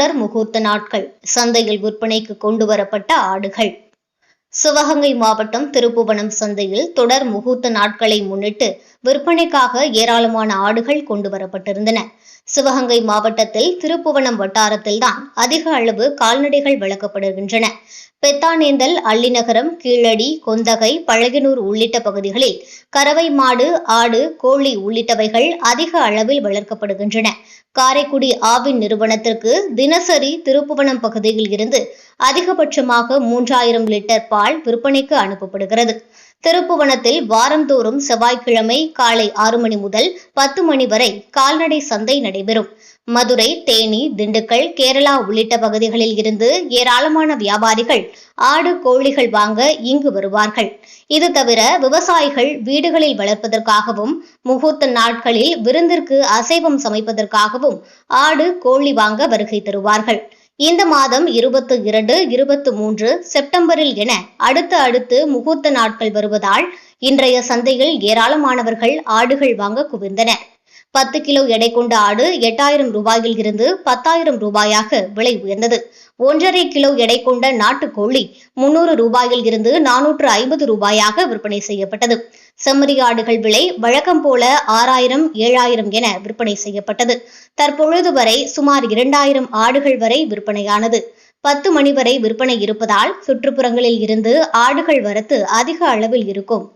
தொடர் முகூர்த்த நாட்கள் சந்தையில் விற்பனைக்கு கொண்டு வரப்பட்ட ஆடுகள். சிவகங்கை மாவட்டம் திருப்புவனம் சந்தையில் தொடர் முகூர்த்த நாட்களை முன்னிட்டு விற்பனைக்காக ஏராளமான ஆடுகள் கொண்டு வரப்பட்டிருந்தன. சிவகங்கை மாவட்டத்தில் திருப்புவனம் வட்டாரத்தில்தான் அதிக அளவு கால்நடைகள் வளர்க்கப்படுகின்றன. பெத்தானேந்தல் அள்ளிநகரம் கீழடி கொந்தகை பழகினூர் உள்ளிட்ட பகுதிகளில் கறவை மாடு ஆடு கோழி உள்ளிட்டவைகள் அதிக அளவில் வளர்க்கப்படுகின்றன. காரைக்குடி ஆவின் நிறுவனத்திற்கு தினசரி திருப்புவனம் பகுதியில் இருந்து அதிகபட்சமாக மூன்றாயிரம் லிட்டர் பால் விற்பனைக்கு அனுப்பப்படுகிறது. திருப்புவனத்தில் வாரந்தோறும் செவ்வாய்க்கிழமை காலை ஆறு மணி முதல் பத்து மணி வரை கால்நடை சந்தை நடைபெறும். மதுரை தேனி திண்டுக்கல் கேரளா உள்ளிட்ட பகுதிகளில் இருந்து ஏராளமான வியாபாரிகள் ஆடு கோழிகள் வாங்க இங்கு வருவார்கள். இது தவிர விவசாயிகள் வீடுகளில் வளர்ப்பதற்காகவும் முகூர்த்த நாட்களில் விருந்திற்கு அசைவம் சமைப்பதற்காகவும் ஆடு கோழி வாங்க வருகை தருவார்கள். இந்த மாதம் இருபத்து இரண்டு இருபத்து மூன்று செப்டம்பரில் என அடுத்து அடுத்து முகூர்த்த நாட்கள் வருவதால் இன்றைய சந்தையில் ஏராளமானவர்கள் ஆடுகள் வாங்க குவிந்தனர். பத்து கிலோ எடை கொண்ட ஆடு எட்டாயிரம் ரூபாயில் இருந்து பத்தாயிரம் ரூபாயாக விலை உயர்ந்தது. ஒன்றரை கிலோ எடை கொண்ட நாட்டுக்கோழி முன்னூறு ரூபாயில் இருந்து நானூற்று ஐம்பது ரூபாயாக விற்பனை செய்யப்பட்டது. செம்மறி ஆடுகள் விலை வழக்கம் போல ஆறாயிரம் ஏழாயிரம் என விற்பனை செய்யப்பட்டது. தற்பொழுது வரை சுமார் இரண்டாயிரம் ஆடுகள் வரை விற்பனையானது. பத்து மணி வரை விற்பனை இருப்பதால் சுற்றுப்புறங்களில் இருந்து ஆடுகள் வரத்து அதிக அளவில் இருக்கும்